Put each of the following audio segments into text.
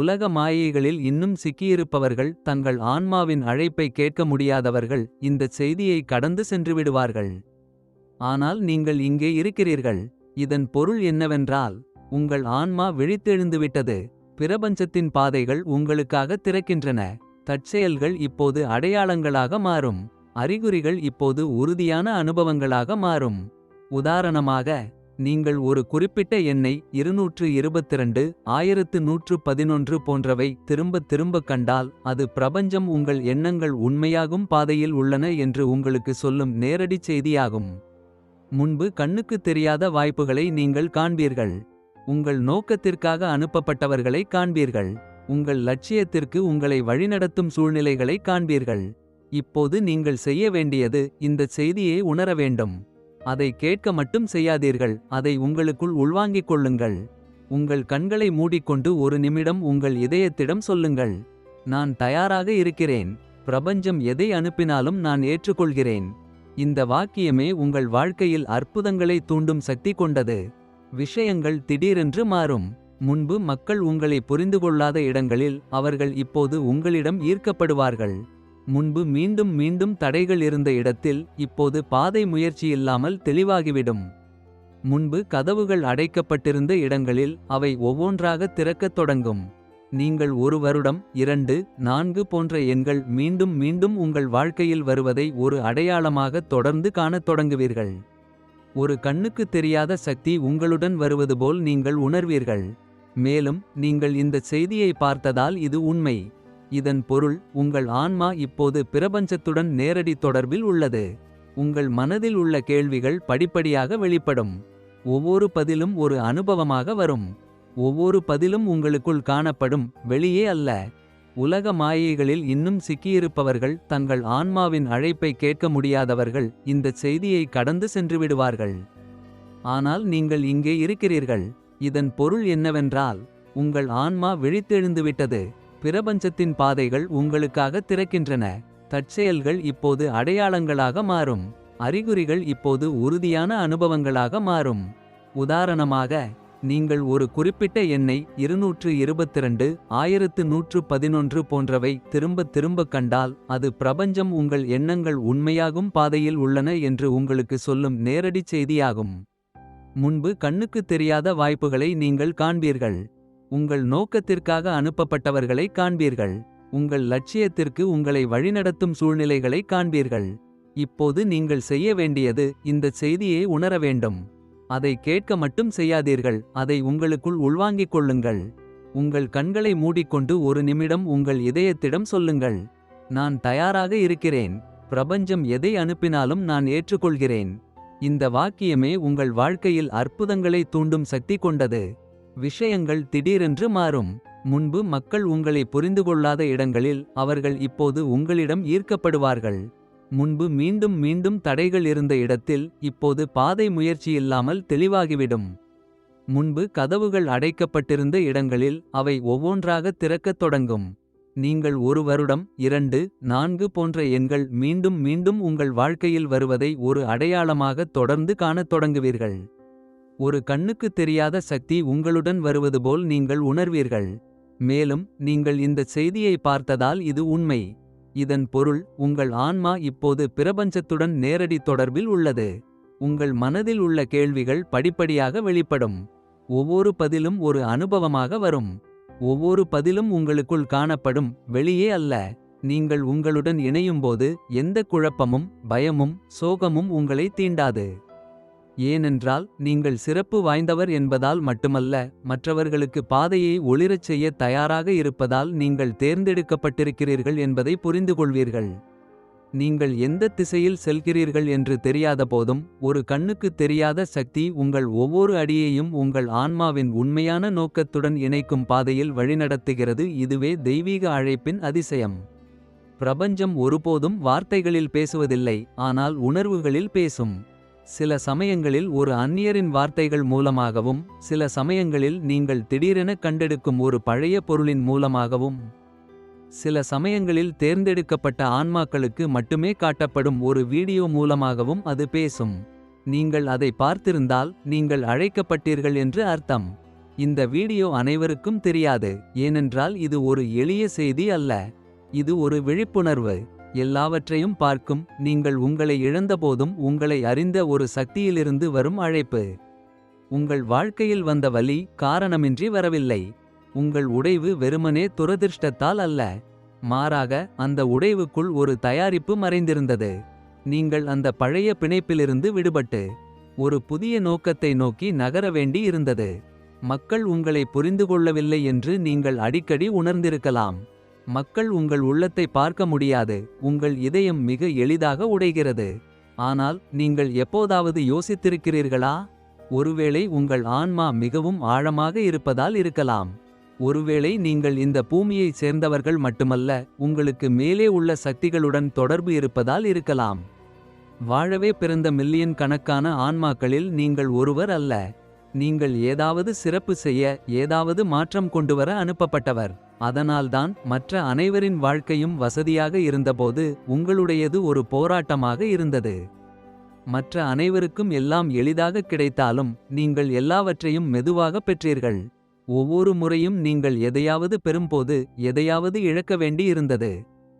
உலக மாயைகளில் இன்னும் சிக்கியிருப்பவர்கள் தங்கள் ஆன்மாவின் அழைப்பை கேட்க முடியாதவர்கள் இந்தச் செய்தியை கடந்து சென்றுவிடுவார்கள். ஆனால் நீங்கள் இங்கே இருக்கிறீர்கள். இதன் பொருள் என்னவென்றால். உங்கள் ஆன்மா விழித்தெழுந்துவிட்டது. பிரபஞ்சத்தின் பாதைகள் உங்களுக்காக திறக்கின்றன. தற்செயல்கள் இப்போது அடையாளங்களாக மாறும். அறிகுறிகள் இப்போது உறுதியான அனுபவங்களாக மாறும். உதாரணமாக நீங்கள் ஒரு குறிப்பிட்ட எண்ணை 222 1111 போன்றவை திரும்பத் திரும்பக் கண்டால். அது பிரபஞ்சம் உங்கள் எண்ணங்கள் உண்மையாகும் பாதையில் உள்ளன என்று உங்களுக்கு சொல்லும் நேரடிச் செய்தியாகும். முன்பு கண்ணுக்குத் தெரியாத வாய்ப்புகளை நீங்கள் காண்பீர்கள். உங்கள் நோக்கத்திற்காக அனுப்பப்பட்டவர்களை காண்பீர்கள். உங்கள் லட்சியத்திற்கு உங்களை வழிநடத்தும் சூழ்நிலைகளை காண்பீர்கள். இப்போது நீங்கள் செய்ய வேண்டியது இந்தச் செய்தியை உணர வேண்டும். அதை கேட்க மட்டும் செய்யாதீர்கள் அதை உங்களுக்குள் உள்வாங்கிக் கொள்ளுங்கள். உங்கள் கண்களை மூடிக்கொண்டு ஒரு நிமிடம் உங்கள் இதயத்திடம் சொல்லுங்கள். நான் தயாராக இருக்கிறேன். பிரபஞ்சம் எதை அனுப்பினாலும் நான் ஏற்றுக்கொள்கிறேன். இந்த வாக்கியமே உங்கள் வாழ்க்கையில் அற்புதங்களை தூண்டும் சக்தி கொண்டது. விஷயங்கள் திடீரென்று மாறும். முன்பு மக்கள் உங்களை புரிந்துகொள்ளாத இடங்களில் அவர்கள் இப்போது உங்களிடம் ஈர்க்கப்படுவார்கள். முன்பு மீண்டும் மீண்டும் தடைகள் இருந்த இடத்தில் இப்போது பாதை முயற்சியில்லாமல் தெளிவாகிவிடும். முன்பு கதவுகள் அடைக்கப்பட்டிருந்த இடங்களில் அவை ஒவ்வொன்றாக திறக்கத் தொடங்கும். நீங்கள் ஒரு வருடம் இரண்டு நான்கு போன்ற எண்கள் மீண்டும் மீண்டும் உங்கள் வாழ்க்கையில் வருவதை ஒரு அடையாளமாக தொடர்ந்து காணத் தொடங்குவீர்கள். ஒரு கண்ணுக்குத் தெரியாத சக்தி உங்களுடன் வருவது போல் நீங்கள் உணர்வீர்கள். மேலும் நீங்கள் இந்தச் செய்தியை பார்த்ததால் இது உண்மை. இதன் பொருள் உங்கள் ஆன்மா இப்போது பிரபஞ்சத்துடன் நேரடி தொடர்பில் உள்ளது. உங்கள் மனதில் உள்ள கேள்விகள் படிப்படியாக வெளிப்படும். ஒவ்வொரு பதிலும் ஒரு அனுபவமாக வரும். ஒவ்வொரு பதிலும் உங்களுக்குள் காணப்படும் வெளியே அல்ல. உலக மாயைகளில் இன்னும் சிக்கியிருப்பவர்கள் தங்கள் ஆன்மாவின் அழைப்பை கேட்க முடியாதவர்கள் இந்தச் செய்தியை கடந்து சென்று விடுவார்கள் ஆனால் நீங்கள் இங்கே இருக்கிறீர்கள். இதன் பொருள் என்னவென்றால் உங்கள் ஆன்மா விழித்தெழுந்துவிட்டது. பிரபஞ்சத்தின் பாதைகள் உங்களுக்காக திறக்கின்றன. தற்செயல்கள் இப்போது அடையாளங்களாக மாறும். அறிகுறிகள் இப்போது உறுதியான அனுபவங்களாக மாறும். உதாரணமாக நீங்கள் ஒரு குறிப்பிட்ட எண்ணை 222 1111 போன்றவை திரும்பத் திரும்பக் கண்டால். அது பிரபஞ்சம் உங்கள் எண்ணங்கள் உண்மையாகும் பாதையில் உள்ளன என்று உங்களுக்கு சொல்லும் நேரடிச் செய்தியாகும். முன்பு கண்ணுக்குத் தெரியாத வாய்ப்புகளை நீங்கள் காண்பீர்கள். உங்கள் நோக்கத்திற்காக அனுப்பப்பட்டவர்களை காண்பீர்கள். உங்கள் லட்சியத்திற்கு உங்களை வழிநடத்தும் சூழ்நிலைகளை காண்பீர்கள். இப்போது நீங்கள் செய்ய வேண்டியது இந்தச் செய்தியை உணர வேண்டும். அதை கேட்க மட்டும் செய்யாதீர்கள் அதை உங்களுக்குள் உள்வாங்கிக் கொள்ளுங்கள். உங்கள் கண்களை மூடிக்கொண்டு ஒரு நிமிடம் உங்கள் இதயத்திடம் சொல்லுங்கள். நான் தயாராக இருக்கிறேன். பிரபஞ்சம் எதை அனுப்பினாலும் நான் ஏற்றுக்கொள்கிறேன். இந்த வாக்கியமே உங்கள் வாழ்க்கையில் அற்புதங்களை தூண்டும் சக்தி கொண்டது. விஷயங்கள் திடீரென்று மாறும். முன்பு மக்கள் உங்களை புரிந்துகொள்ளாத இடங்களில் அவர்கள் இப்போது உங்களிடம் ஈர்க்கப்படுவார்கள். முன்பு மீண்டும் மீண்டும் தடைகள் இருந்த இடத்தில் இப்போது பாதை முயற்சியில்லாமல் தெளிவாகிவிடும். முன்பு கதவுகள் அடைக்கப்பட்டிருந்த இடங்களில் அவை ஒவ்வொன்றாக திறக்கத் தொடங்கும். நீங்கள் ஒரு வருடம் இரண்டு நான்கு போன்ற எண்கள் மீண்டும் மீண்டும் உங்கள் வாழ்க்கையில் வருவதை ஒரு அடையாளமாக தொடர்ந்து காணத் தொடங்குவீர்கள். ஒரு கண்ணுக்குத் தெரியாத சக்தி உங்களுடன் வருவது போல் நீங்கள் உணர்வீர்கள். மேலும் நீங்கள் இந்தச் செய்தியை பார்த்ததால் இது உண்மை. இதன் பொருள் உங்கள் ஆன்மா இப்போது பிரபஞ்சத்துடன் நேரடி தொடர்பில் உள்ளது. உங்கள் மனதில் உள்ள கேள்விகள் படிப்படியாக வெளிப்படும். ஒவ்வொரு பதிலும் ஒரு அனுபவமாக வரும். ஒவ்வொரு பதிலும் உங்களுக்குள் காணப்படும் வெளியே அல்ல. நீங்கள் உங்களுடன் இணையும்போது எந்த குழப்பமும் பயமும் சோகமும் உங்களை தீண்டாது. ஏனென்றால் நீங்கள் சிறப்பு வாய்ந்தவர் என்பதால் மட்டுமல்ல. மற்றவர்களுக்கு பாதையை ஒளிரச் செய்ய தயாராக இருப்பதால் நீங்கள் தேர்ந்தெடுக்கப்பட்டிருக்கிறீர்கள் என்பதை புரிந்துகொள்வீர்கள். நீங்கள் எந்த திசையில் செல்கிறீர்கள் என்று தெரியாதபோதும். ஒரு கண்ணுக்குத் தெரியாத சக்தி உங்கள் ஒவ்வொரு அடியையும் உங்கள் ஆன்மாவின் உண்மையான நோக்கத்துடன் இணைக்கும் பாதையில் வழிநடத்துகிறது இதுவே தெய்வீக அழைப்பின் அதிசயம். பிரபஞ்சம் ஒருபோதும் வார்த்தைகளில் பேசுவதில்லை ஆனால் உணர்வுகளில் பேசும். சில சமயங்களில் ஒரு அந்நியரின் வார்த்தைகள் மூலமாகவும். சில சமயங்களில் நீங்கள் திடீரென கண்டெடுக்கும் ஒரு பழைய பொருளின் மூலமாகவும். சில சமயங்களில் தேர்ந்தெடுக்கப்பட்ட ஆன்மாக்களுக்கு மட்டுமே காட்டப்படும் ஒரு வீடியோ மூலமாகவும் அது பேசும். நீங்கள் அதை பார்த்திருந்தால் நீங்கள் அழைக்கப்பட்டீர்கள் என்று அர்த்தம். இந்த வீடியோ அனைவருக்கும் தெரியாது ஏனென்றால் இது ஒரு எளிய செய்தி அல்ல இது ஒரு விழிப்புணர்வு எல்லாவற்றையும் பார்க்கும். நீங்கள் உங்களை இழந்தபோதும் உங்களை அறிந்த ஒரு சக்தியிலிருந்து வரும் அழைப்பு. உங்கள் வாழ்க்கையில் வந்த வலி காரணமின்றி வரவில்லை. உங்கள் உடைவு வெறுமனே துரதிர்ஷ்டத்தால் அல்ல. மாறாக அந்த உடைவுக்குள் ஒரு தயாரிப்பு மறைந்திருந்தது. நீங்கள் அந்த பழைய பிணைப்பிலிருந்து விடுபட்டு ஒரு புதிய நோக்கத்தை நோக்கி நகர வேண்டி இருந்தது. மக்கள் உங்களை புரிந்து கொள்ளவில்லை என்று நீங்கள் அடிக்கடி உணர்ந்திருக்கலாம். மக்கள் உங்கள் உள்ளத்தை பார்க்க முடியாது உங்கள் இதயம் மிக எளிதாக உடைகிறது. ஆனால் நீங்கள் எப்போதாவது யோசித்திருக்கிறீர்களா? ஒருவேளை உங்கள் ஆன்மா மிகவும் ஆழமாக இருப்பதால் இருக்கலாம். ஒருவேளை நீங்கள் இந்த பூமியைச் சேர்ந்தவர்கள் மட்டுமல்ல உங்களுக்கு மேலே உள்ள சக்திகளுடன் தொடர்பு இருப்பதால் இருக்கலாம். வாழவே பிறந்த மில்லியன் கணக்கான ஆன்மாக்களில் நீங்கள் ஒருவர் அல்ல. நீங்கள் ஏதாவது சிறப்பு செய்ய ஏதாவது மாற்றம் கொண்டுவர அனுப்பப்பட்டவர். அதனால்தான் மற்ற அனைவரின் வாழ்க்கையும் வசதியாக இருந்தபோது உங்களுடையது ஒரு போராட்டமாக இருந்தது. மற்ற அனைவருக்கும் எல்லாம் எளிதாக கிடைத்தாலும் நீங்கள் எல்லாவற்றையும் மெதுவாக பெற்றீர்கள். ஒவ்வொரு முறையும் நீங்கள் எதையாவது பெறும்போது எதையாவது இழக்க வேண்டி இருந்தது.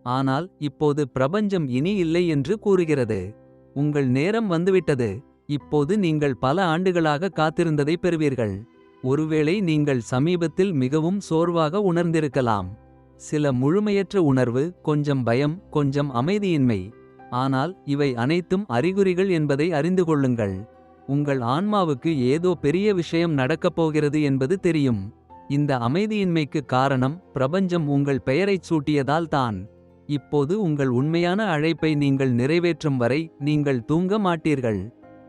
ஆனால் இப்போது பிரபஞ்சம் இனி இல்லை என்று கூறுகிறது. உங்கள் நேரம் வந்துவிட்டது. இப்போது நீங்கள் பல ஆண்டுகளாக காத்திருந்ததை பெறுவீர்கள். ஒருவேளை நீங்கள் சமீபத்தில் மிகவும் சோர்வாக உணர்ந்திருக்கலாம். சில முழுமையற்ற உணர்வு கொஞ்சம் பயம் கொஞ்சம் அமைதியின்மை. ஆனால் இவை அனைத்தும் அறிகுறிகள் என்பதை அறிந்து கொள்ளுங்கள். உங்கள் ஆன்மாவுக்கு ஏதோ பெரிய விஷயம் நடக்கப் போகிறது என்பது தெரியும். இந்த அமைதியின்மைக்கு காரணம் பிரபஞ்சம் உங்கள் பெயரைச் சூட்டியதால் தான். இப்போது உங்கள் உண்மையான அழைப்பை நீங்கள் நிறைவேற்றும் வரை நீங்கள் தூங்க மாட்டீர்கள்.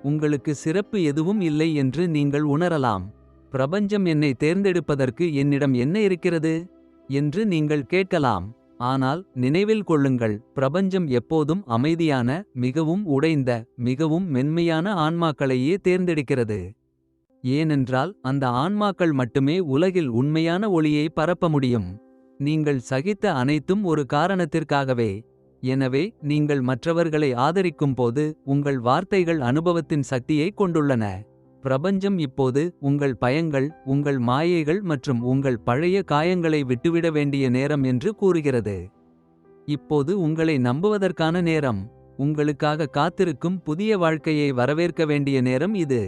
உங்களுக்கு சிறப்பு எதுவும் இல்லை என்று நீங்கள் உணரலாம். பிரபஞ்சம் என்னை தேர்ந்தெடுப்பதற்கு என்னிடம் என்ன இருக்கிறது? என்று நீங்கள் கேட்கலாம். ஆனால் நினைவில் கொள்ளுங்கள் பிரபஞ்சம் எப்போதும் அமைதியான மிகவும் உடைந்த மிகவும் மென்மையான ஆன்மாக்களையே தேர்ந்தெடுக்கிறது. ஏனென்றால் அந்த ஆன்மாக்கள் மட்டுமே உலகில் உண்மையான ஒளியை பரப்ப முடியும். நீங்கள் சகித்த அனைத்தும் ஒரு காரணத்திற்காகவே. எனவே நீங்கள் மற்றவர்களை ஆதரிக்கும் போது உங்கள் வார்த்தைகள் அனுபவத்தின் சக்தியை கொண்டுள்ளன. பிரபஞ்சம் இப்போது உங்கள் பயங்கள் உங்கள் மாயைகள் மற்றும் உங்கள் பழைய காயங்களை விட்டுவிட வேண்டிய நேரம் என்று கூறுகிறது. இப்போது உங்களை நம்புவதற்கான நேரம். உங்களுக்காக காத்திருக்கும் புதிய வாழ்க்கையை வரவேற்க வேண்டிய நேரம் இது.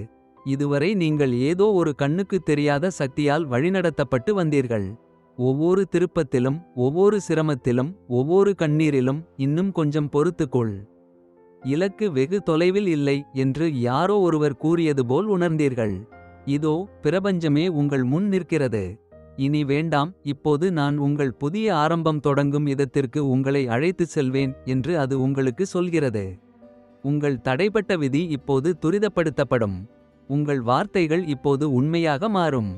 இதுவரை நீங்கள் ஏதோ ஒரு கண்ணுக்கு தெரியாத சக்தியால் வழிநடத்தப்பட்டு வந்தீர்கள். ஒவ்வொரு திருப்பத்திலும் ஒவ்வொரு சிரமத்திலும் ஒவ்வொரு கண்ணீரிலும் இன்னும் கொஞ்சம் பொறுத்துக்கொள். இலக்கு வெகு தொலைவில் இல்லை என்று யாரோ ஒருவர் கூறியது போல் உணர்ந்தீர்கள். இதோ பிரபஞ்சமே உங்கள் முன் நிற்கிறது. இனி வேண்டாம் இப்போது நான் உங்கள் புதிய ஆரம்பம் தொடங்கும் இதத்திற்கு உங்களை அழைத்துச் செல்வேன் என்று அது உங்களுக்கு சொல்கிறது. உங்கள் தடைப்பட்ட விதி இப்போது துரிதப்படுத்தப்படும். உங்கள் வார்த்தைகள் இப்போது உண்மையாக மாறும்.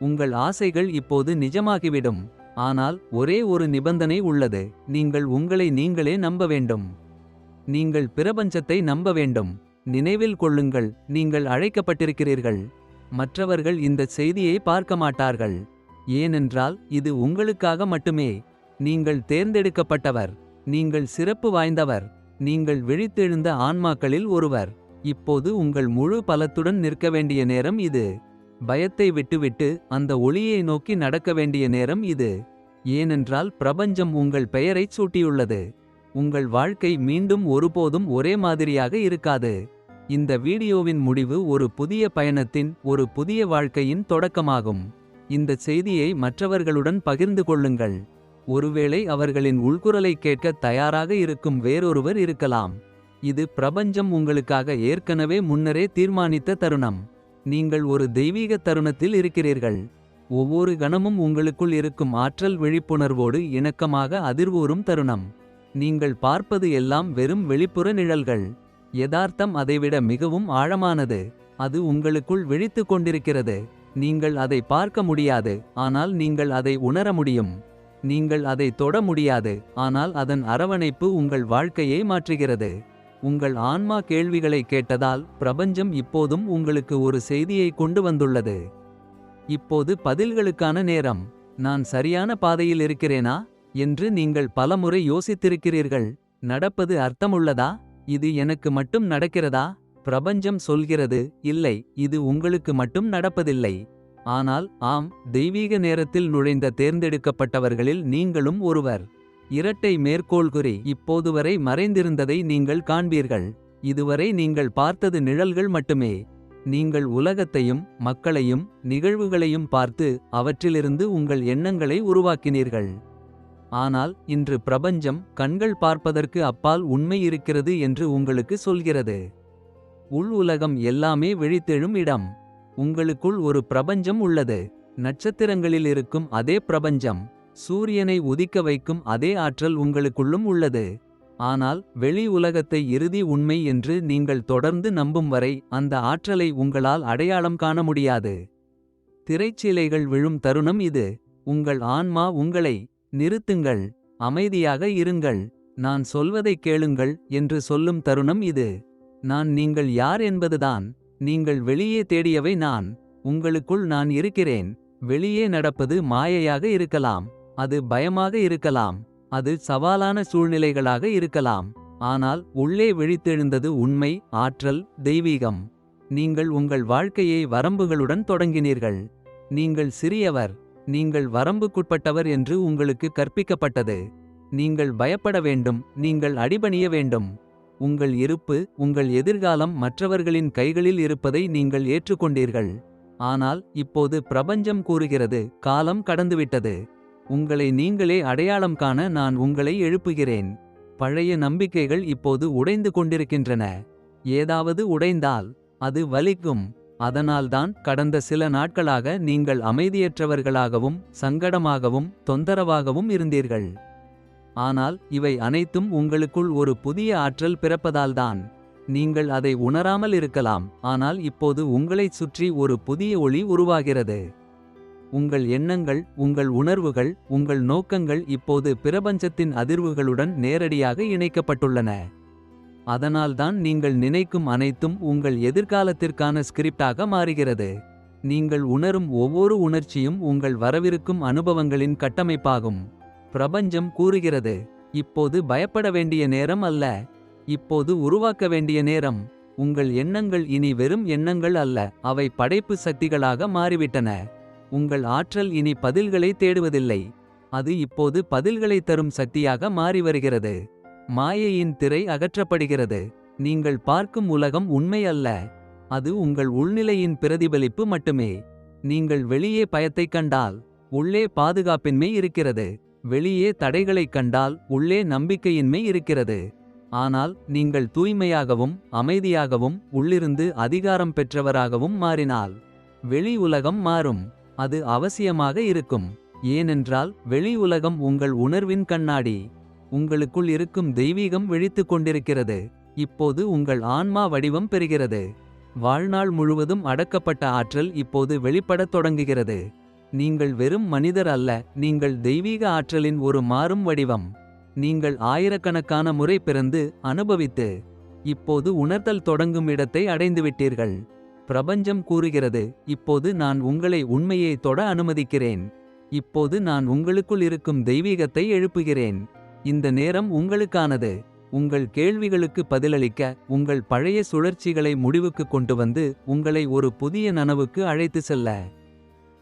உங்கள் ஆசைகள் இப்போது நிஜமாகிவிடும். ஆனால் ஒரே ஒரு நிபந்தனை உள்ளது. நீங்கள் உங்களை நீங்களே நம்ப வேண்டும். நீங்கள் பிரபஞ்சத்தை நம்ப வேண்டும். நினைவில் கொள்ளுங்கள் நீங்கள் அழைக்கப்பட்டிருக்கிறீர்கள். மற்றவர்கள் இந்த செய்தியை பார்க்க மாட்டார்கள். ஏனென்றால் இது உங்களுக்காக மட்டுமே. நீங்கள் தேர்ந்தெடுக்கப்பட்டவர். நீங்கள் சிறப்பு வாய்ந்தவர். நீங்கள் விழித்தெழுந்த ஆன்மாக்களில் ஒருவர். இப்போது உங்கள் முழு பலத்துடன் நிற்க வேண்டிய நேரம் இது. பயத்தை விட்டுவிட்டு அந்த ஒளியை நோக்கி நடக்க வேண்டிய நேரம் இது. ஏனென்றால் பிரபஞ்சம் உங்கள் பெயரைச் சூட்டியுள்ளது. உங்கள் வாழ்க்கை மீண்டும் ஒருபோதும் ஒரே மாதிரியாக இருக்காது. இந்த வீடியோவின் முடிவு ஒரு புதிய பயணத்தின் ஒரு புதிய வாழ்க்கையின் தொடக்கமாகும். இந்த செய்தியை மற்றவர்களுடன் பகிர்ந்து கொள்ளுங்கள். ஒருவேளை அவர்களின் உள்குரலை கேட்க தயாராக இருக்கும் வேறொருவர் இருக்கலாம். இது பிரபஞ்சம் உங்களுக்காக ஏற்கனவே முன்னரே தீர்மானித்த தருணம். நீங்கள் ஒரு தெய்வீக தருணத்தில் இருக்கிறீர்கள். ஒவ்வொரு கணமும் உங்களுக்குள் இருக்கும் ஆற்றல் விழிப்புணர்வோடு இணக்கமாக அதிர்வூறும் தருணம். நீங்கள் பார்ப்பது எல்லாம் வெறும் வெளிப்புற நிழல்கள். யதார்த்தம் அதைவிட மிகவும் ஆழமானது. அது உங்களுக்குள் விழித்துக் கொண்டிருக்கிறது. நீங்கள் அதை பார்க்க முடியாது ஆனால் நீங்கள் அதை உணர முடியும். நீங்கள் அதை தொட முடியாது ஆனால் அதன் அரவணைப்பு உங்கள் வாழ்க்கையை மாற்றுகிறது. உங்கள் ஆன்மா கேள்விகளை கேட்டதால் பிரபஞ்சம் இப்போதும் உங்களுக்கு ஒரு செய்தியை கொண்டு வந்துள்ளது. இப்போது பதில்களுக்கான நேரம். நான் சரியான பாதையில் இருக்கிறேனா? என்று நீங்கள் பலமுறை யோசித்திருக்கிறீர்கள். நடப்பது அர்த்தமுள்ளதா? இது எனக்கு மட்டும் நடக்கிறதா? பிரபஞ்சம் சொல்கிறது இல்லை இது உங்களுக்கு மட்டும் நடப்பதில்லை. ஆனால் ஆம் தெய்வீக நேரத்தில் நுழைந்த தேர்ந்தெடுக்கப்பட்டவர்களில் நீங்களும் ஒருவர். இரட்டை மேற்கோள்குறி இப்போது வரை மறைந்திருந்ததை நீங்கள் காண்பீர்கள். இதுவரை நீங்கள் பார்த்தது நிழல்கள் மட்டுமே. நீங்கள் உலகத்தையும் மக்களையும் நிகழ்வுகளையும் பார்த்து அவற்றிலிருந்து உங்கள் எண்ணங்களை உருவாக்கினீர்கள். ஆனால் இன்று பிரபஞ்சம் கண்கள் பார்ப்பதற்கு அப்பால் உண்மை இருக்கிறது என்று உங்களுக்கு சொல்கிறது. உள் உலகம் எல்லாமே விழித்தெழும் இடம். உங்களுக்குள் ஒரு பிரபஞ்சம் உள்ளது. நட்சத்திரங்களில் இருக்கும் அதே பிரபஞ்சம் சூரியனை உதிக்க வைக்கும் அதே ஆற்றல் உங்களுக்குள்ளும் உள்ளது. ஆனால் வெளி உலகத்தை இறுதி உண்மை என்று நீங்கள் தொடர்ந்து நம்பும் வரை அந்த ஆற்றலை உங்களால் அடையாளம் காண முடியாது. திரைச்சீலைகள் விழும் தருணம் இது. உங்கள் ஆன்மா உங்களை நிறுத்துங்கள் அமைதியாக இருங்கள். நான் சொல்வதைக் கேளுங்கள் என்று சொல்லும் தருணம் இது. நான் நீங்கள் யார் என்பதுதான். நீங்கள் வெளியே தேடியவை நான். உங்களுக்குள் நான் இருக்கிறேன். வெளியே நடப்பது மாயையாக இருக்கலாம். அது பயமாக இருக்கலாம். அது சவாலான சூழ்நிலைகளாக இருக்கலாம். ஆனால் உள்ளே விழித்தெழுந்தது உண்மை ஆற்றல் தெய்வீகம். நீங்கள் உங்கள் வாழ்க்கையை வரம்புகளுடன் தொடங்கினீர்கள். நீங்கள் சிறியவர். நீங்கள் வரம்புக்குட்பட்டவர் என்று உங்களுக்கு கற்பிக்கப்பட்டது. நீங்கள் பயப்பட வேண்டும் நீங்கள் அடிபணிய வேண்டும். உங்கள் இருப்பு உங்கள் எதிர்காலம் மற்றவர்களின் கைகளில் இருப்பதை நீங்கள் ஏற்றுக்கொண்டீர்கள். ஆனால் இப்போது பிரபஞ்சம் கூறுகிறது காலம் கடந்துவிட்டது. உங்களை நீங்களே அடையாளம் காண நான் உங்களை எழுப்புகிறேன். பழைய நம்பிக்கைகள் இப்போது உடைந்து கொண்டிருக்கின்றன. ஏதாவது உடைந்தால் அது வலிக்கும். அதனால்தான் கடந்த சில நாட்களாக நீங்கள் அமைதியற்றவர்களாகவும் சங்கடமாகவும் தொந்தரவாகவும் இருந்தீர்கள். ஆனால் இவை அனைத்தும் உங்களுக்குள் ஒரு புதிய ஆற்றல் பிறப்பதால்தான். நீங்கள் அதை உணராமல் இருக்கலாம் ஆனால் இப்போது உங்களைச் சுற்றி ஒரு புதிய ஒளி உருவாகிறது. உங்கள் எண்ணங்கள் உங்கள் உணர்வுகள் உங்கள் நோக்கங்கள் இப்போது பிரபஞ்சத்தின் அதிர்வுகளுடன் நேரடியாக இணைக்கப்பட்டுள்ளன. அதனால்தான் நீங்கள் நினைக்கும் அனைத்தும் உங்கள் எதிர்காலத்திற்கான ஸ்கிரிப்டாக மாறுகிறது. நீங்கள் உணரும் ஒவ்வொரு உணர்ச்சியும் உங்கள் வரவிருக்கும் அனுபவங்களின் கட்டமைப்பாகும். பிரபஞ்சம் கூறுகிறது இப்போது பயப்பட வேண்டிய நேரம் அல்ல. இப்போது உருவாக்க வேண்டிய நேரம் உங்கள் எண்ணங்கள் இனி வெறும் எண்ணங்கள் அல்ல அவை படைப்பு சக்திகளாக மாறிவிட்டன. உங்கள் ஆற்றல் இனி பதில்களை தேடுவதில்லை அது இப்போது பதில்களை தரும் சக்தியாக மாறி வருகிறது. மாயையின் திரை அகற்றப்படுகிறது. நீங்கள் பார்க்கும் உலகம் உண்மை அல்ல அது உங்கள் உள்நிலையின் பிரதிபலிப்பு மட்டுமே. நீங்கள் வெளியே பயத்தைக் கண்டால் உள்ளே பாதுகாப்பின்மை இருக்கிறது. வெளியே தடைகளைக் கண்டால் உள்ளே நம்பிக்கையின்மை இருக்கிறது. ஆனால் நீங்கள் தூய்மையாகவும் அமைதியாகவும் உள்ளிருந்து அதிகாரம் பெற்றவராகவும் மாறினால் வெளி உலகம் மாறும். அது அவசியமாக இருக்கும். ஏனென்றால் வெளி உலகம் உங்கள் உணர்வின் கண்ணாடி. உங்களுக்குள் இருக்கும் தெய்வீகம் விழித்துக் கொண்டிருக்கிறது. இப்போது உங்கள் ஆன்மா வடிவம் பெறுகிறது. வாழ்நாள் முழுவதும் அடக்கப்பட்ட ஆற்றல் இப்போது வெளிப்படத் தொடங்குகிறது. நீங்கள் வெறும் மனிதர் அல்ல நீங்கள் தெய்வீக ஆற்றலின் ஒரு மாறும் வடிவம். நீங்கள் ஆயிரக்கணக்கான முறை பிறந்து அனுபவித்து இப்போது உணர்தல் தொடங்கும் இடத்தை அடைந்துவிட்டீர்கள். பிரபஞ்சம் கூறுகிறது இப்போது நான் உங்களை உண்மையை தொட அனுமதிக்கிறேன். இப்போது நான் உங்களுக்குள் இருக்கும் தெய்வீகத்தை எழுப்புகிறேன். இந்த நேரம் உங்களுக்கானது. உங்கள் கேள்விகளுக்கு பதிலளிக்க உங்கள் பழைய சுழற்சிகளை முடிவுக்கு கொண்டு வந்து உங்களை ஒரு புதிய நனவுக்கு அழைத்து செல்ல.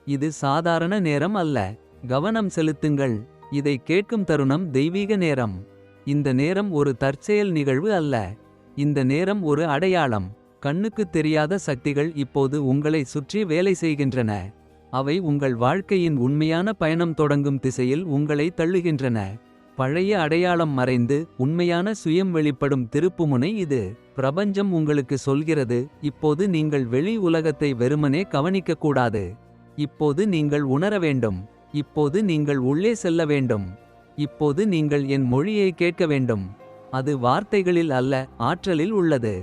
இது சாதாரண நேரம் அல்ல. கவனம் செலுத்துங்கள். இதை கேட்கும் தருணம் தெய்வீக நேரம். இந்த நேரம் ஒரு தற்செயல் நிகழ்வு அல்ல. இந்த நேரம் ஒரு அடையாளம். கண்ணுக்குத் தெரியாத சக்திகள் இப்போது உங்களை சுற்றி வேலை செய்கின்றன. அவை உங்கள் வாழ்க்கையின் உண்மையான பயணம் தொடங்கும் திசையில் உங்களை தள்ளுகின்றன. பழைய அடையாளம் மறைந்து உண்மையான சுயம் வெளிப்படும் திருப்புமுனை இது. பிரபஞ்சம் உங்களுக்கு சொல்கிறது இப்போது நீங்கள் வெளி உலகத்தை வெறுமனே கவனிக்கக்கூடாது. இப்போது நீங்கள் உணர வேண்டும் இப்போது நீங்கள் உள்ளே செல்ல வேண்டும். இப்போது நீங்கள் என் மொழியை கேட்க வேண்டும். அது வார்த்தைகளில் அல்ல ஆற்றலில் உள்ளது.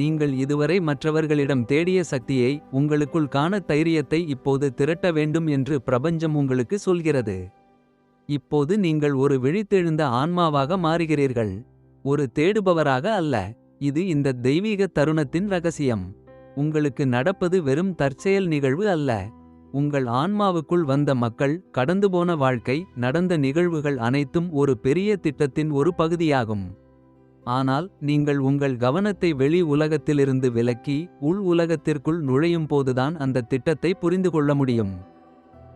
நீங்கள் இதுவரை மற்றவர்களிடம் தேடிய சக்தியை உங்களுக்குள் காண தைரியத்தை இப்போது திரட்ட வேண்டும் என்று பிரபஞ்சம் உங்களுக்கு சொல்கிறது. இப்போது நீங்கள் ஒரு விழித்தெழுந்த ஆன்மாவாக மாறுகிறீர்கள். ஒரு தேடுபவராக அல்ல. இது இந்த தெய்வீக தருணத்தின் ரகசியம். உங்களுக்கு நடப்பது வெறும் தற்செயல் நிகழ்வு அல்ல. உங்கள் ஆன்மாவுக்குள் வந்த மக்கள் கடந்துபோன வாழ்க்கை நடந்த நிகழ்வுகள் அனைத்தும் ஒரு பெரிய திட்டத்தின் ஒரு பகுதியாகும். ஆனால் நீங்கள் உங்கள் கவனத்தை வெளி உலகத்திலிருந்து விலக்கி உள் உலகத்திற்குள் நுழையும் போதுதான் அந்த திட்டத்தை புரிந்து கொள்ள முடியும்.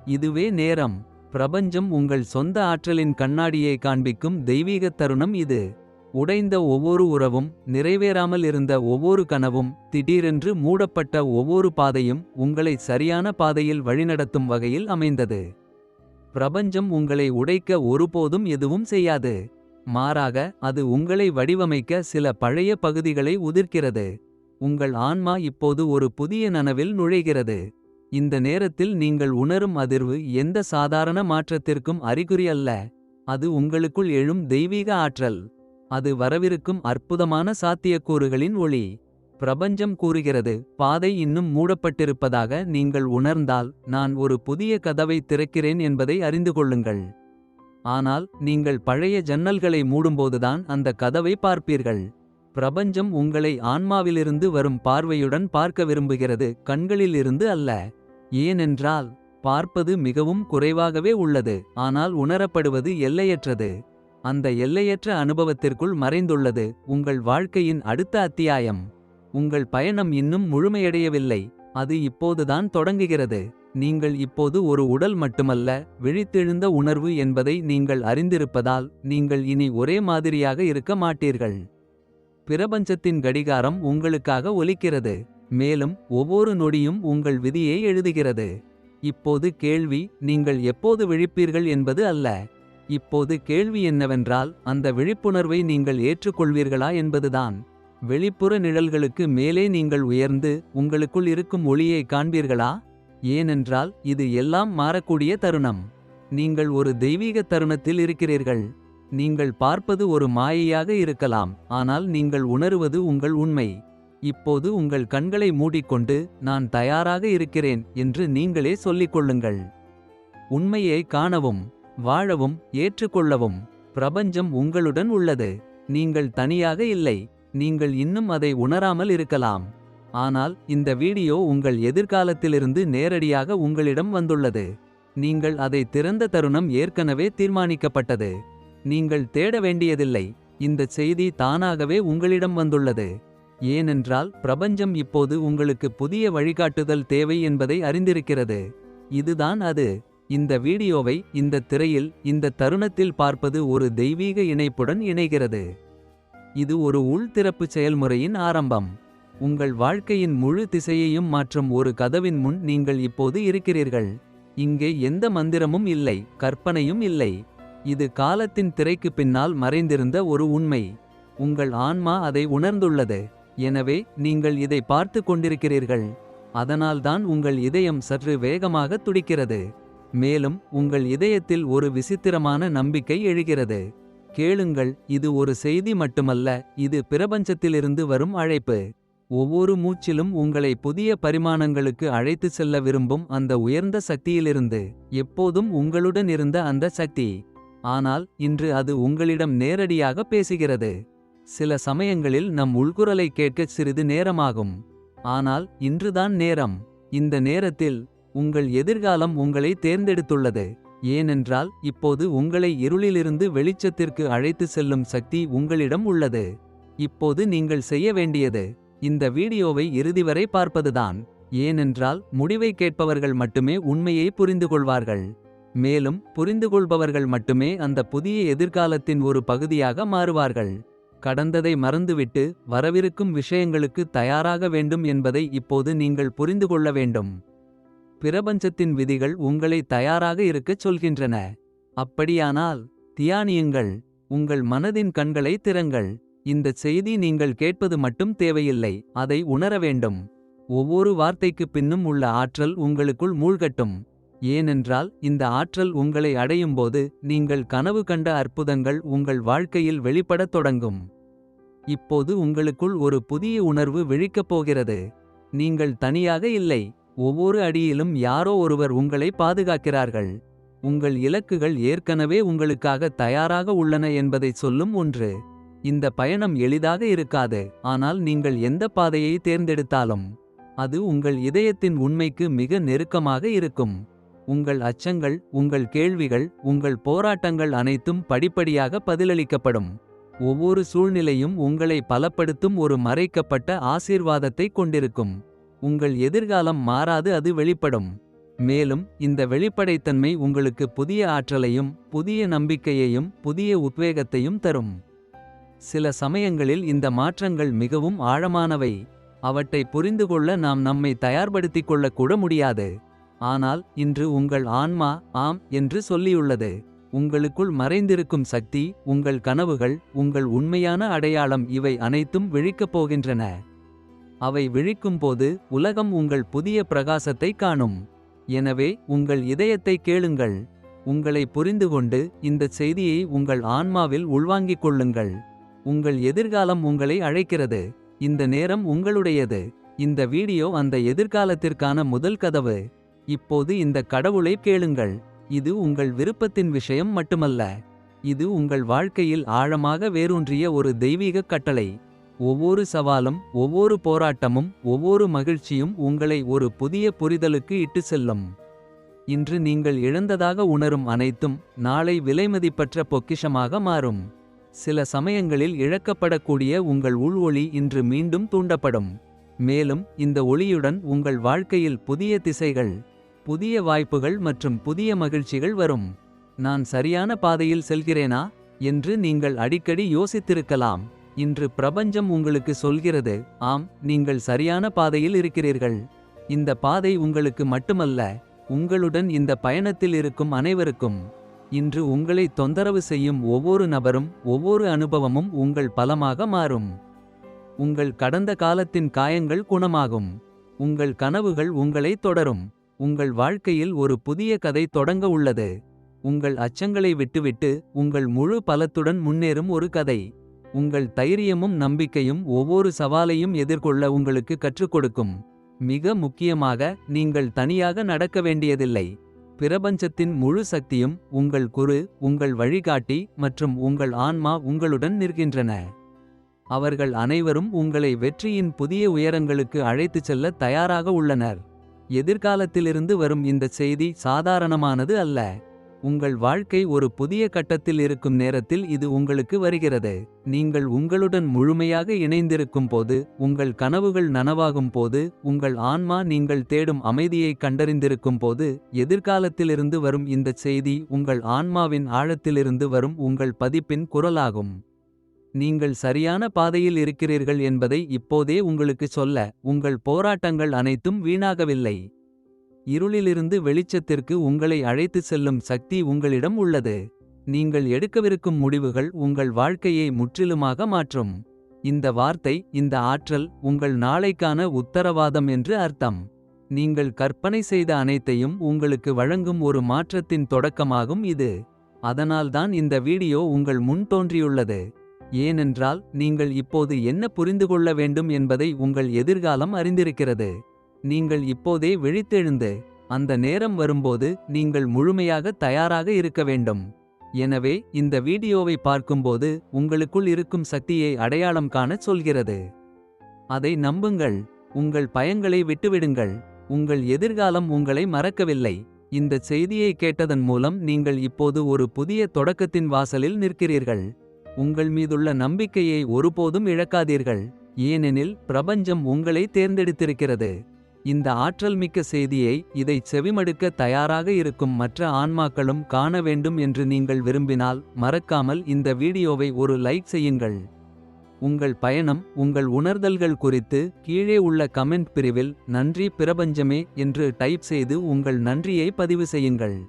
இதுவே நேரம். பிரபஞ்சம் உங்கள் சொந்த ஆற்றலின் கண்ணாடியை காண்பிக்கும் தெய்வீகத் தருணம் இது. உடைந்த ஒவ்வொரு உறவும் நிறைவேறாமல் இருந்த ஒவ்வொரு கனவும் திடீரென்று மூடப்பட்ட ஒவ்வொரு பாதையும் உங்களை சரியான பாதையில் வழிநடத்தும் வகையில் அமைந்தது. பிரபஞ்சம் உங்களை உடைக்க ஒருபோதும் எதுவும் செய்யாது. மாறாக அது உங்களை வடிவமைக்க சில பழைய பகுதிகளை உதிர்க்கிறது. உங்கள் ஆன்மா இப்போது ஒரு புதிய நனவில் நுழைகிறது. இந்த நேரத்தில் நீங்கள் உணரும் அதிர்வு எந்த சாதாரண மாற்றத்திற்கும் அறிகுறி அல்ல. அது உங்களுக்குள் எழும் தெய்வீக ஆற்றல். அது வரவிருக்கும் அற்புதமான சாத்தியக்கூறுகளின் ஒளி. பிரபஞ்சம் கூறுகிறது பாதை இன்னும் மூடப்பட்டிருப்பதாக நீங்கள் உணர்ந்தால் நான் ஒரு புதிய கதவை திறக்கிறேன் என்பதை அறிந்து கொள்ளுங்கள். ஆனால் நீங்கள் பழைய ஜன்னல்களை மூடும்போதுதான் அந்த கதவை பார்ப்பீர்கள். பிரபஞ்சம் உங்களை ஆன்மாவிலிருந்து வரும் பார்வையுடன் பார்க்க விரும்புகிறது கண்களிலிருந்து அல்ல. ஏனென்றால் பார்ப்பது மிகவும் குறைவாகவே உள்ளது ஆனால் உணரப்படுவது எல்லையற்றது. அந்த எல்லையற்ற அனுபவத்திற்குள் மறைந்துள்ளது உங்கள் வாழ்க்கையின் அடுத்த அத்தியாயம். உங்கள் பயணம் இன்னும் முழுமையடையவில்லை அது இப்போதுதான் தொடங்குகிறது. நீங்கள் இப்போது ஒரு உடல் மட்டுமல்ல விழித்தெழுந்த உணர்வு என்பதை நீங்கள் அறிந்திருப்பதால் நீங்கள் இனி ஒரே மாதிரியாக இருக்க மாட்டீர்கள். பிரபஞ்சத்தின் கடிகாரம் உங்களுக்காக ஒலிக்கிறது. மேலும் ஒவ்வொரு நொடியும் உங்கள் விதியை எழுதுகிறது. இப்போது கேள்வி நீங்கள் எப்போது விழிப்பீர்கள் என்பது அல்ல. இப்போது கேள்வி என்னவென்றால் அந்த விழிப்புணர்வை நீங்கள் ஏற்றுக்கொள்வீர்களா என்பதுதான். வெளிப்புற நிழல்களுக்கு மேலே நீங்கள் உயர்ந்து உங்களுக்குள் இருக்கும் ஒளியை காண்பீர்களா? ஏனென்றால் இது எல்லாம் மாறக்கூடிய தருணம். நீங்கள் ஒரு தெய்வீக தருணத்தில் இருக்கிறீர்கள். நீங்கள் பார்ப்பது ஒரு மாயையாக இருக்கலாம் ஆனால் நீங்கள் உணருவது உங்கள் உண்மை. இப்போது உங்கள் கண்களை மூடிக்கொண்டு நான் தயாராக இருக்கிறேன் என்று நீங்களே சொல்லிக் கொள்ளுங்கள் உண்மையை காணவும் வாழவும் ஏற்றுக்கொள்ளவும் பிரபஞ்சம் உங்களுடன் உள்ளது. நீங்கள் தனியாக இல்லை நீங்கள் இன்னும் அதை உணராமல் இருக்கலாம். ஆனால் இந்த வீடியோ உங்கள் எதிர்காலத்திலிருந்து நேரடியாக உங்களிடம் வந்துள்ளது. நீங்கள் அதை திறந்த தருணம் ஏற்கனவே தீர்மானிக்கப்பட்டது. நீங்கள் தேட வேண்டியதில்லை இந்த செய்தி தானாகவே உங்களிடம் வந்துள்ளது. ஏனென்றால் பிரபஞ்சம் இப்போது உங்களுக்கு புதிய வழிகாட்டுதல் தேவை என்பதை அறிந்திருக்கிறது. இதுதான் அது. இந்த வீடியோவை இந்த திரையில் இந்த தருணத்தில் பார்ப்பது ஒரு தெய்வீக இணைப்புடன் இணைகிறது. இது ஒரு உள்திறப்பு செயல்முறையின் ஆரம்பம். உங்கள் வாழ்க்கையின் முழு திசையையும் மாற்றும் ஒரு கதவின் முன் நீங்கள் இப்போது இருக்கிறீர்கள். இங்கே எந்த மந்திரமும் இல்லை கற்பனையும் இல்லை. இது காலத்தின் திரைக்கு பின்னால் மறைந்திருந்த ஒரு உண்மை. உங்கள் ஆன்மா அதை உணர்ந்துள்ளது. எனவே நீங்கள் இதை பார்த்து கொண்டிருக்கிறீர்கள். அதனால்தான் உங்கள் இதயம் சற்று வேகமாக துடிக்கிறது. மேலும் உங்கள் இதயத்தில் ஒரு விசித்திரமான நம்பிக்கை எழுகிறது. கேளுங்கள் இது ஒரு செய்தி மட்டுமல்ல இது பிரபஞ்சத்திலிருந்து வரும் அழைப்பு. ஒவ்வொரு மூச்சிலும் உங்களை புதிய பரிமாணங்களுக்கு அழைத்து செல்ல விரும்பும் அந்த உயர்ந்த சக்தியிலிருந்து எப்போதும் உங்களுடன் இருந்த அந்த சக்தி. ஆனால் இன்று அது உங்களிடம் நேரடியாக பேசுகிறது. சில சமயங்களில் நம் உள்குரலை கேட்க சிறிது நேரமாகும். ஆனால் இன்றுதான் நேரம். இந்த நேரத்தில் உங்கள் எதிர்காலம் உங்களை தேர்ந்தெடுத்துள்ளது. ஏனென்றால் இப்போது உங்களை இருளிலிருந்து வெளிச்சத்திற்கு அழைத்து செல்லும் சக்தி உங்களிடம் உள்ளது. இப்போது நீங்கள் செய்ய வேண்டியது இந்த வீடியோவை இறுதி வரை பார்ப்பதுதான். ஏனென்றால் முடிவை கேட்பவர்கள் மட்டுமே உண்மையை புரிந்து கொள்வார்கள் மேலும் புரிந்துகொள்பவர்கள் மட்டுமே அந்த புதிய எதிர்காலத்தின் ஒரு பகுதியாக மாறுவார்கள். கடந்ததை மறந்துவிட்டு வரவிருக்கும் விஷயங்களுக்கு தயாராக வேண்டும் என்பதை இப்போது நீங்கள் புரிந்து கொள்ள வேண்டும். பிரபஞ்சத்தின் விதிகள் உங்களை தயாராக இருக்கச் சொல்கின்றன. அப்படியானால் தியானியுங்கள். உங்கள் மனதின் கண்களை திறங்கள். இந்தச் செய்தி நீங்கள் கேட்பது மட்டும் தேவையில்லை. அதை உணர வேண்டும். ஒவ்வொரு வார்த்தைக்கு பின்னும் உள்ள ஆற்றல் உங்களுக்குள் மூழ்கட்டும். ஏனென்றால் இந்த ஆற்றல் உங்களை அடையும்போது நீங்கள் கனவு கண்ட அற்புதங்கள் உங்கள் வாழ்க்கையில் வெளிப்படத் தொடங்கும். இப்போது உங்களுக்குள் ஒரு புதிய உணர்வு விழிக்கப் போகிறது. நீங்கள் தனியாக இல்லை ஒவ்வொரு அடியிலும் யாரோ ஒருவர் உங்களை பாதுகாக்கிறார்கள். உங்கள் இலக்குகள் ஏற்கனவே உங்களுக்காக தயாராக உள்ளன என்பதைச் சொல்லும் ஒன்று. இந்த பயணம் எளிதாக இருக்காது ஆனால் நீங்கள் எந்த பாதையை தேர்ந்தெடுத்தாலும் அது உங்கள் இதயத்தின் உண்மைக்கு மிக நெருக்கமாக இருக்கும். உங்கள் அச்சங்கள் உங்கள் கேள்விகள் உங்கள் போராட்டங்கள் அனைத்தும் படிப்படியாக பதிலளிக்கப்படும் ஒவ்வொரு சூழ்நிலையும் உங்களை பலப்படுத்தும் ஒரு மறைக்கப்பட்ட ஆசீர்வாதத்தை கொண்டிருக்கும். உங்கள் எதிர்காலம் மாறாது அது வெளிப்படும். மேலும் இந்த வெளிப்படைத்தன்மை உங்களுக்கு புதிய ஆற்றலையும். புதிய நம்பிக்கையையும் புதிய உத்வேகத்தையும் தரும். சில சமயங்களில் இந்த மாற்றங்கள் மிகவும் ஆழமானவை. அவற்றை புரிந்துகொள்ள நாம் நம்மை தயார்படுத்திக் கொள்ளக்கூட முடியாது. ஆனால் இன்று உங்கள் ஆன்மா ஆம் என்று சொல்லியுள்ளது. உங்களுக்குள் மறைந்திருக்கும் சக்தி உங்கள் கனவுகள். உங்கள் உண்மையான அடையாளம் இவை அனைத்தும் விழிக்கப் போகின்றன. அவை விழிக்கும்போது உலகம் உங்கள் புதிய பிரகாசத்தை காணும். எனவே உங்கள் இதயத்தை கேளுங்கள். உங்களை புரிந்துகொண்டு இந்தச் செய்தியை உங்கள் ஆன்மாவில் உள்வாங்கிக் கொள்ளுங்கள். உங்கள் எதிர்காலம் உங்களை அழைக்கிறது. இந்த நேரம் உங்களுடையது. இந்த வீடியோ அந்த எதிர்காலத்திற்கான முதல் கதவு. இப்போது இந்த கடவுளை கேளுங்கள். இது உங்கள் விருப்பத்தின் விஷயம் மட்டுமல்ல. இது உங்கள் வாழ்க்கையில் ஆழமாக வேரூன்றிய ஒரு தெய்வீகக் கட்டளை. ஒவ்வொரு சவாலும் ஒவ்வொரு போராட்டமும் ஒவ்வொரு மகிழ்ச்சியும் உங்களை ஒரு புதிய புரிதலுக்கு இட்டு செல்லும். இன்று நீங்கள் இழந்ததாக உணரும் அனைத்தும் நாளை விலைமதிப்பற்ற பொக்கிஷமாக மாறும். சில சமயங்களில் இழக்கப்படக்கூடிய உங்கள் உள்ஒளி இன்று மீண்டும் தூண்டப்படும். மேலும் இந்த ஒளியுடன் உங்கள் வாழ்க்கையில் புதிய திசைகள். புதிய வாய்ப்புகள் மற்றும் புதிய மகிழ்ச்சிகள் வரும். நான் சரியான பாதையில் செல்கிறேனா என்று நீங்கள் அடிக்கடி யோசித்திருக்கலாம். இன்று பிரபஞ்சம் உங்களுக்கு சொல்கிறது ஆம் நீங்கள் சரியான பாதையில் இருக்கிறீர்கள். இந்த பாதை உங்களுக்கு மட்டுமல்ல. உங்களுடன் இந்த பயணத்தில் இருக்கும் அனைவருக்கும். இன்று உங்களை தொந்தரவு செய்யும் ஒவ்வொரு நபரும் ஒவ்வொரு அனுபவமும் உங்கள் பலமாக மாறும். உங்கள் கடந்த காலத்தின் காயங்கள் குணமாகும். உங்கள் கனவுகள் உங்களை தொடரும். உங்கள் வாழ்க்கையில் ஒரு புதிய கதை தொடங்க உள்ளது. உங்கள் அச்சங்களை விட்டுவிட்டு உங்கள் முழு பலத்துடன் முன்னேறும் ஒரு கதை. உங்கள் தைரியமும் நம்பிக்கையும் ஒவ்வொரு சவாலையும் எதிர்கொள்ள உங்களுக்கு கற்றுக் கொடுக்கும். மிக முக்கியமாக நீங்கள் தனியாக நடக்க வேண்டியதில்லை. பிரபஞ்சத்தின் முழு சக்தியும் உங்கள் குரு உங்கள் வழிகாட்டி மற்றும் உங்கள் ஆன்மா உங்களுடன் நிற்கின்றன. அவர்கள் அனைவரும் உங்களை வெற்றியின் புதிய உயரங்களுக்கு அழைத்துச் செல்ல தயாராக உள்ளனர். எதிர்காலத்திலிருந்து வரும் இந்தச் செய்தி சாதாரணமானது அல்ல. உங்கள் வாழ்க்கை ஒரு புதிய கட்டத்தில் இருக்கும் நேரத்தில் இது உங்களுக்கு வருகிறது. நீங்கள் உங்களுடன் முழுமையாக இணைந்திருக்கும் போது. உங்கள் கனவுகள் நனவாகும் போது உங்கள் ஆன்மா நீங்கள் தேடும் அமைதியைக் கண்டறிந்திருக்கும் போது. எதிர்காலத்திலிருந்து வரும் இந்தச் செய்தி உங்கள் ஆன்மாவின் ஆழத்திலிருந்து வரும் உங்கள் பதிப்பின் குரலாகும். நீங்கள் சரியான பாதையில் இருக்கிறீர்கள் என்பதை இப்போதே உங்களுக்குச் சொல்ல. உங்கள் போராட்டங்கள் அனைத்தும் வீணாகவில்லை. இருளிலிருந்து வெளிச்சத்திற்கு உங்களை அழைத்துச் செல்லும் சக்தி உங்களிடம் உள்ளது. நீங்கள் எடுக்கவிருக்கும் முடிவுகள் உங்கள் வாழ்க்கையை முற்றிலுமாக மாற்றும். இந்த வார்த்தை இந்த ஆற்றல் உங்கள் நாளைக்கான உத்தரவாதம் என்று அர்த்தம். நீங்கள் கற்பனை செய்த அனைத்தையும் உங்களுக்கு வழங்கும் ஒரு மாற்றத்தின் தொடக்கமாகும் இது. அதனால்தான் இந்த வீடியோ உங்கள் முன் தோன்றியுள்ளது. ஏனென்றால் நீங்கள் இப்போது என்ன புரிந்துகொள்ள வேண்டும் என்பதை உங்கள் எதிர்காலம் அறிந்திருக்கிறது. நீங்கள் இப்போதே விழித்தெழுந்து அந்த நேரம் வரும்போது நீங்கள் முழுமையாக தயாராக இருக்க வேண்டும். எனவே இந்த வீடியோவை பார்க்கும்போது உங்களுக்குள் இருக்கும் சக்தியை அடையாளம் காணச் சொல்கிறது. அதை நம்புங்கள் உங்கள் பயங்களை விட்டுவிடுங்கள். உங்கள் எதிர்காலம் உங்களை மறக்கவில்லை. இந்த செய்தியை கேட்டதன் மூலம் நீங்கள் இப்போது ஒரு புதிய தொடக்கத்தின் வாசலில் நிற்கிறீர்கள். உங்கள் மீதுள்ள நம்பிக்கையை ஒருபோதும் இழக்காதீர்கள். ஏனெனில் பிரபஞ்சம் உங்களை தேர்ந்தெடுத்திருக்கிறது. இந்த ஆற்றல் மிக்க செய்தியை இதைச் செவிமடுக்க தயாராக இருக்கும் மற்ற ஆன்மாக்களும் காண வேண்டும் என்று நீங்கள் விரும்பினால். மறக்காமல் இந்த வீடியோவை ஒரு லைக் செய்யுங்கள். உங்கள் பயணம் உங்கள் உணர்தல்கள் குறித்து கீழே உள்ள கமெண்ட் பிரிவில் நன்றி பிரபஞ்சமே என்று டைப் செய்து உங்கள் நன்றியை பதிவு செய்யுங்கள்.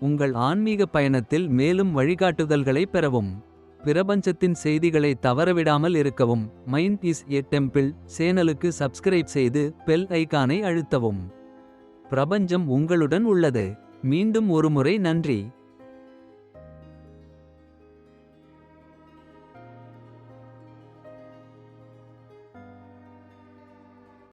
உங்கள் ஆன்மீக பயணத்தில் மேலும் வழிகாட்டுதல்களை பெறவும். பிரபஞ்சத்தின் செய்திகளை தவறவிடாமல் இருக்கவும் மைண்ட் இஸ் எ டெம்பிள் சேனலுக்கு சப்ஸ்கிரைப் செய்து பெல் ஐக்கானை அழுத்தவும். பிரபஞ்சம் உங்களுடன் உள்ளது மீண்டும் ஒருமுறை நன்றி.